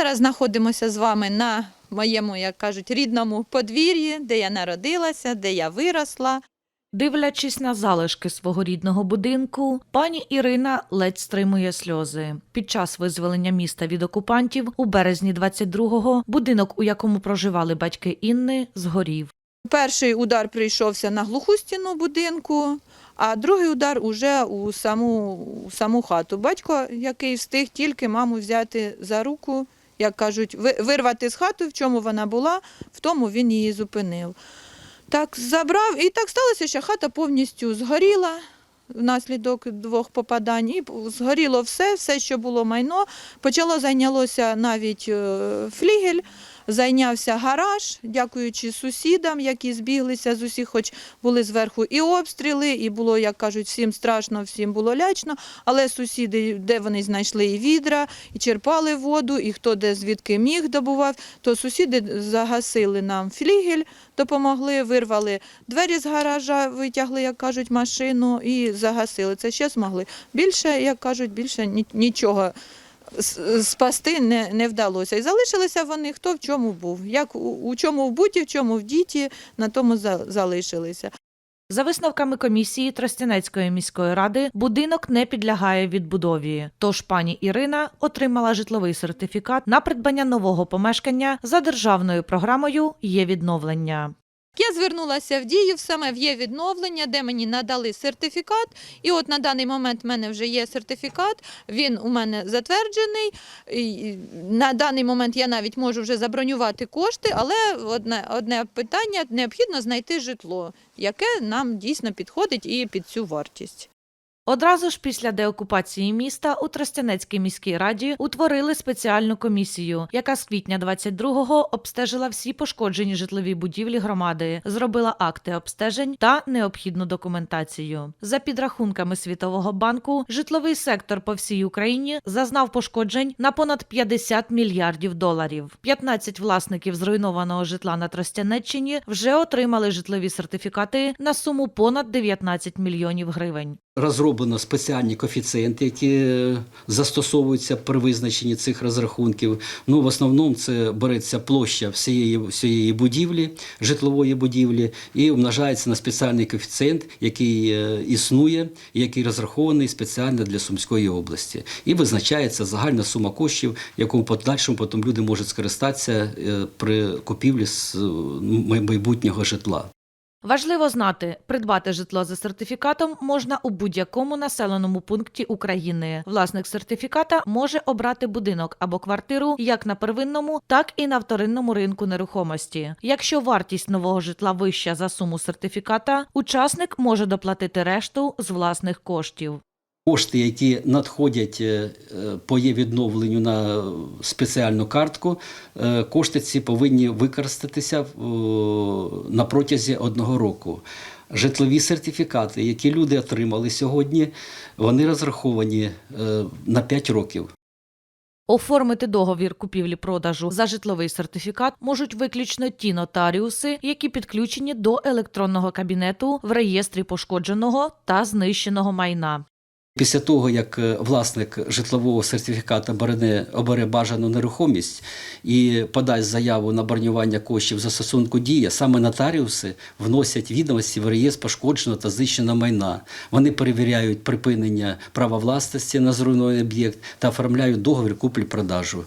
зараз знаходимося з вами на моєму, як кажуть, рідному подвір'ї, де я народилася, де я виросла. Дивлячись на залишки свого рідного будинку, пані Ірина ледь стримує сльози. Під час визволення міста від окупантів у березні 22-го будинок, у якому проживали батьки Інни, згорів. Перший удар прийшовся на глуху стіну будинку, а другий удар уже у саму, у саму хату. Батько, який встиг тільки маму взяти за руку, як кажуть, ви- вирвати з хати, в чому вона була, в тому він її зупинив. Так забрав, і так сталося, що хата повністю згоріла внаслідок двох попадань. І згоріло все, все, що було майно. Почало зайнялося навіть е, флігель. Зайнявся гараж, дякуючи сусідам, які збіглися з усіх, хоч були зверху і обстріли, і було, як кажуть, всім страшно, всім було лячно. Але сусіди, де вони знайшли і відра, і черпали воду, і хто де звідки міг добував, то сусіди загасили нам флігель, допомогли, вирвали двері з гаража, витягли, як кажуть, машину і загасили. Це ще змогли. Більше, як кажуть, більше нічого спасти не, не вдалося. І залишилися вони хто в чому був. Як у, у чому в буті, в чому в діті, на тому за- залишилися. За висновками комісії Тростянецької міської ради, будинок не підлягає відбудові. Тож пані Ірина отримала житловий сертифікат на придбання нового помешкання за державною програмою є відновлення. Я звернулася в дію саме в є відновлення, де мені надали сертифікат. І от на даний момент в мене вже є сертифікат, він у мене затверджений. І На даний момент я навіть можу вже забронювати кошти, але одне, одне питання необхідно знайти житло, яке нам дійсно підходить і під цю вартість. Одразу ж після деокупації міста у Тростянецькій міській раді утворили спеціальну комісію, яка з квітня 22-го обстежила всі пошкоджені житлові будівлі громади, зробила акти обстежень та необхідну документацію. За підрахунками Світового банку, житловий сектор по всій Україні зазнав пошкоджень на понад 50 мільярдів доларів. 15 власників зруйнованого житла на Тростянеччині вже отримали житлові сертифікати на суму понад 19 мільйонів гривень. Розроблено спеціальні коефіцієнти, які е, застосовуються при визначенні цих розрахунків. Ну, в основному це береться площа всієї, всієї будівлі, житлової будівлі, і умножається на спеціальний коефіцієнт, який е, існує, який розрахований спеціально для Сумської області. І визначається загальна сума коштів, яку в подальшому потім люди можуть скористатися е, при купівлі з, майбутнього житла. Важливо знати, придбати житло за сертифікатом можна у будь-якому населеному пункті України. Власник сертифіката може обрати будинок або квартиру як на первинному, так і на вторинному ринку нерухомості. Якщо вартість нового житла вища за суму сертифіката, учасник може доплатити решту з власних коштів. Кошти, які надходять е, е, по є відновленню на спеціальну картку, е, кошти ці повинні використатися е, на протязі одного року. Житлові сертифікати, які люди отримали сьогодні, вони розраховані е, на 5 років. Оформити договір купівлі-продажу за житловий сертифікат можуть виключно ті нотаріуси, які підключені до електронного кабінету в реєстрі пошкодженого та знищеного майна. Після того, як е, власник житлового сертифіката обере, обере бажану нерухомість і подасть заяву на бронювання коштів за стосунку дія, саме нотаріуси вносять відомості в реєстр пошкодженого та знищеного майна. Вони перевіряють припинення права власності на зруйнований об'єкт та оформляють договір куплі-продажу.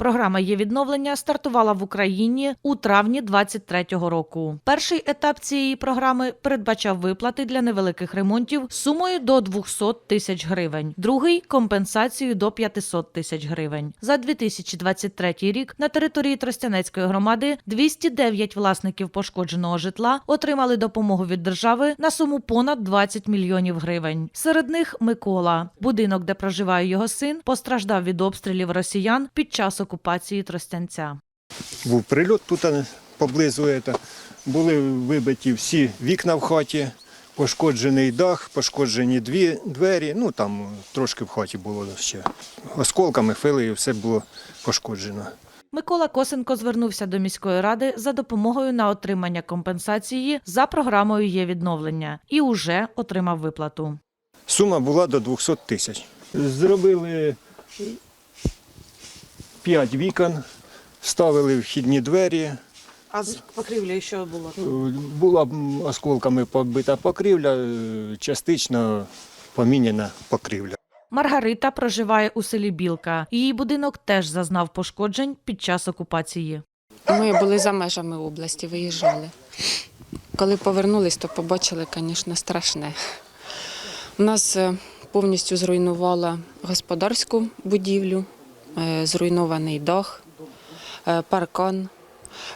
Програма є відновлення стартувала в Україні у травні 23-го року. Перший етап цієї програми передбачав виплати для невеликих ремонтів сумою до 200 тисяч гривень, другий компенсацію до 500 тисяч гривень. За 2023 рік на території Тростянецької громади 209 власників пошкодженого житла отримали допомогу від держави на суму понад 20 мільйонів гривень. Серед них Микола, будинок, де проживає його син, постраждав від обстрілів росіян під час окупації Тростянця. Був прильот тут поблизу. Були вибиті всі вікна в хаті, пошкоджений дах, пошкоджені дві двері. Ну там трошки в хаті було ще. Осколками, филею все було пошкоджено. Микола Косенко звернувся до міської ради за допомогою на отримання компенсації за програмою є відновлення і уже отримав виплату. Сума була до 200 тисяч. Зробили п'ять вікон, ставили вхідні двері. А з покрівлею що було? Е, Була осколками побита покрівля, е, частично поміняна покрівля. Маргарита проживає у селі Білка. Її будинок теж зазнав пошкоджень під час окупації. Ми були за межами області, виїжджали. Коли повернулись, то побачили, звісно, страшне. У нас е, повністю зруйнувала господарську будівлю, зруйнований дах, е, паркан,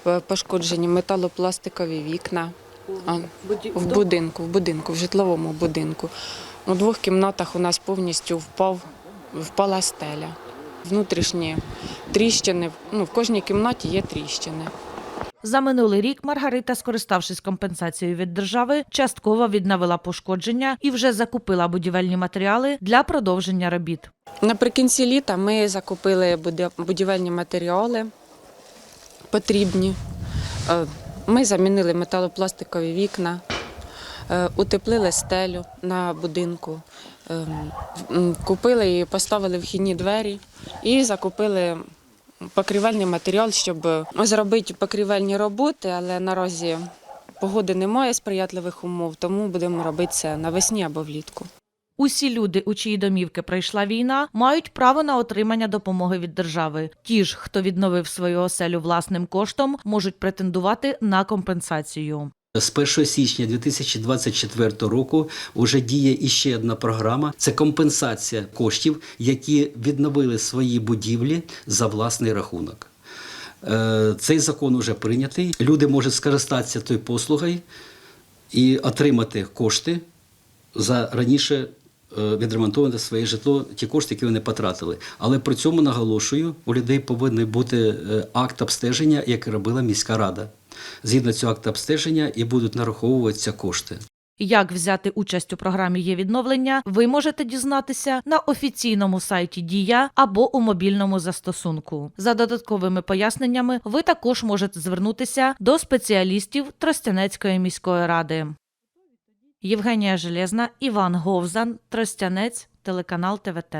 е, пошкоджені металопластикові вікна. В будинку, в будинку, в житловому будинку. У двох кімнатах у нас повністю впав, впала стеля. Внутрішні тріщини. Ну, в кожній кімнаті є тріщини. За минулий рік Маргарита, скориставшись компенсацією від держави, частково відновила пошкодження і вже закупила будівельні матеріали для продовження робіт. Наприкінці літа ми закупили будівельні матеріали потрібні. Е, Ми замінили металопластикові вікна, е, утеплили стелю на будинку, е, купили і поставили вхідні двері і закупили покрівельний матеріал, щоб зробити покрівельні роботи, але наразі погоди немає сприятливих умов, тому будемо робити це навесні або влітку. Усі люди, у чиї домівки прийшла війна, мають право на отримання допомоги від держави. Ті ж, хто відновив свою оселю власним коштом, можуть претендувати на компенсацію. З 1 січня 2024 року вже діє іще одна програма. Це компенсація коштів, які відновили свої будівлі за власний рахунок. Е, Цей закон вже прийнятий. Люди можуть скористатися тою послугою і отримати кошти за раніше е, відремонтоване своє житло, ті кошти, які вони потратили. Але при цьому наголошую, у людей повинен бути е, акт обстеження, який робила міська рада. Згідно цього акту обстеження і будуть нараховуватися кошти. Як взяти участь у програмі є відновлення, ви можете дізнатися на офіційному сайті Дія або у мобільному застосунку. За додатковими поясненнями, ви також можете звернутися до спеціалістів Тростянецької міської ради. Євгенія Железна, Іван Говзан, Тростянець, телеканал ТВТ.